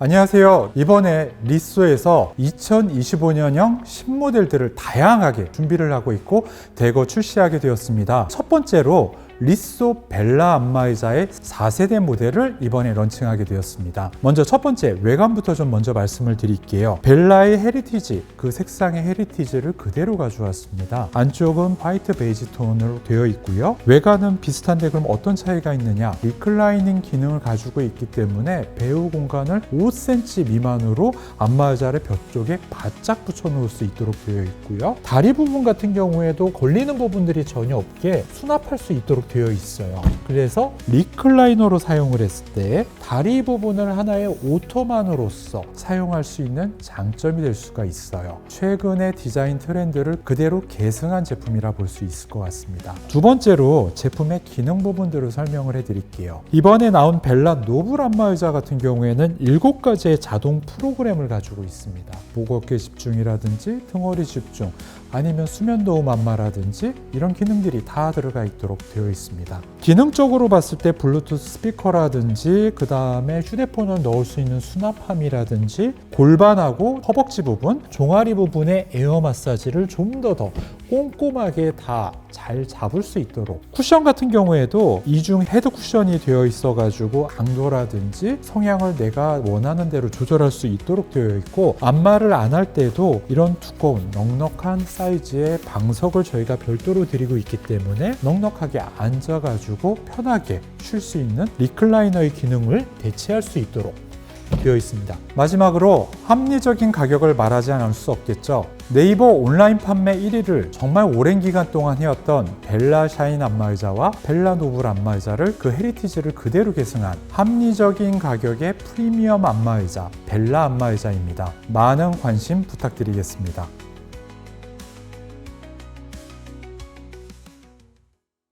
안녕하세요. 이번에 리쏘에서 2025년형 신모델들을 다양하게 준비를 하고 있고 대거 출시하게 되었습니다. 첫 번째로 리쏘 벨라 안마의자의 4세대 모델을 이번에 런칭하게 되었습니다. 먼저 첫 번째 외관부터 좀 먼저 말씀을 드릴게요. 벨라의 헤리티지, 그 색상의 헤리티지를 그대로 가져왔습니다. 안쪽은 화이트 베이지 톤으로 되어 있고요. 외관은 비슷한데 그럼 어떤 차이가 있느냐? 리클라이닝 기능을 가지고 있기 때문에 배우 공간을 5cm 미만으로 안마의자를 벽 쪽에 바짝 붙여 놓을 수 있도록 되어 있고요. 다리 부분 같은 경우에도 걸리는 부분들이 전혀 없게 수납할 수 있도록 되어 있어요. 그래서 리클라이너로 사용을 했을 때 다리 부분을 하나의 오토만으로서 사용할 수 있는 장점이 될 수가 있어요. 최근의 디자인 트렌드를 그대로 계승한 제품이라 볼 수 있을 것 같습니다. 두 번째로 제품의 기능 부분들을 설명을 해드릴게요. 이번에 나온 벨라 노블 안마 의자 같은 경우에는 7가지의 자동 프로그램을 가지고 있습니다. 목 어깨 집중이라든지 등허리 집중, 아니면 수면 도움 안마라든지 이런 기능들이 다 들어가 있도록 되어 있습니다. 기능적으로 봤을 때 블루투스 스피커라든지 그 다음에 휴대폰을 넣을 수 있는 수납함이라든지 골반하고 허벅지 부분, 종아리 부분의 에어 마사지를 좀 더더 꼼꼼하게 다 잘 잡을 수 있도록. 쿠션 같은 경우에도 이중 헤드 쿠션이 되어 있어 가지고 강도라든지 성향을 내가 원하는 대로 조절할 수 있도록 되어 있고 안마를 안 할 때도 이런 두꺼운 넉넉한 사이즈의 방석을 저희가 별도로 드리고 있기 때문에 넉넉하게 앉아 가지고 편하게 쉴 수 있는 리클라이너의 기능을 대체할 수 있도록 되어 있습니다. 마지막으로 합리적인 가격을 말하지 않을 수 없겠죠. 네이버 온라인 판매 1위를 정말 오랜 기간 동안 해왔던 벨라 샤인 안마의자와 벨라 노블 안마의자를 그 헤리티지를 그대로 계승한 합리적인 가격의 프리미엄 안마의자 벨라 안마의자입니다. 많은 관심 부탁드리겠습니다.